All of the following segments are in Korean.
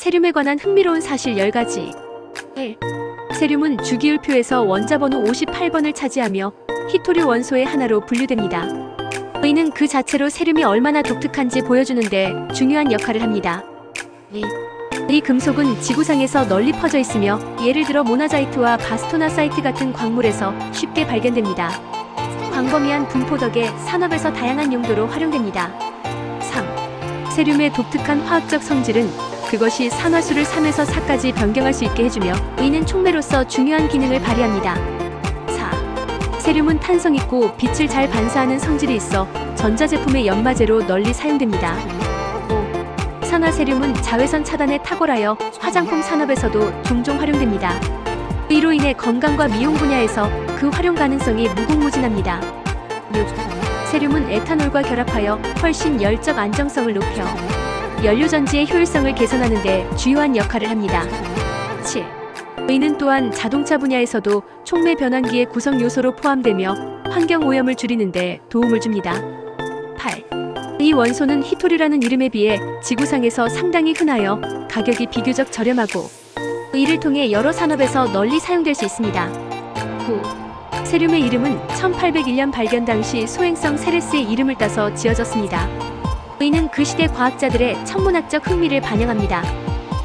세륨에 관한 흥미로운 사실 10가지 1. 세륨은 주기율표에서 원자번호 58번을 차지하며 히토류 원소의 하나로 분류됩니다. 이는 그 자체로 세륨이 얼마나 독특한지 보여주는데 중요한 역할을 합니다. 2. 이 금속은 지구상에서 널리 퍼져 있으며 예를 들어 모나자이트와 바스토나사이트 같은 광물에서 쉽게 발견됩니다. 광범위한 분포 덕에 산업에서 다양한 용도로 활용됩니다. 3. 세륨의 독특한 화학적 성질은 그것이 산화수를 3에서 4까지 변경할 수 있게 해주며 이는 촉매로서 중요한 기능을 발휘합니다. 4. 세륨은 탄성 있고 빛을 잘 반사하는 성질이 있어 전자제품의 연마제로 널리 사용됩니다. 5. 산화세륨은 자외선 차단에 탁월하여 화장품 산업에서도 종종 활용됩니다. 이로 인해 건강과 미용 분야에서 그 활용 가능성이 무궁무진합니다. 6. 세륨은 에탄올과 결합하여 훨씬 열적 안정성을 높여 연료 전지의 효율성을 개선하는 데 주요한 역할을 합니다. 7. 이는 또한 자동차 분야에서도 촉매 변환기의 구성 요소로 포함되며 환경 오염을 줄이는 데 도움을 줍니다. 8. 이 원소는 히토류라는 이름에 비해 지구상에서 상당히 흔하여 가격이 비교적 저렴하고 이를 통해 여러 산업에서 널리 사용될 수 있습니다. 9. 세륨의 이름은 1801년 발견 당시 소행성 세레스의 이름을 따서 지어졌습니다. 이는 그 시대 과학자들의 천문학적 흥미를 반영합니다.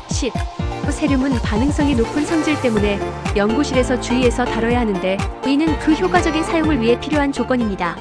10. 세륨은 반응성이 높은 성질 때문에 연구실에서 주의해서 다뤄야 하는데 이는 그 효과적인 사용을 위해 필요한 조건입니다.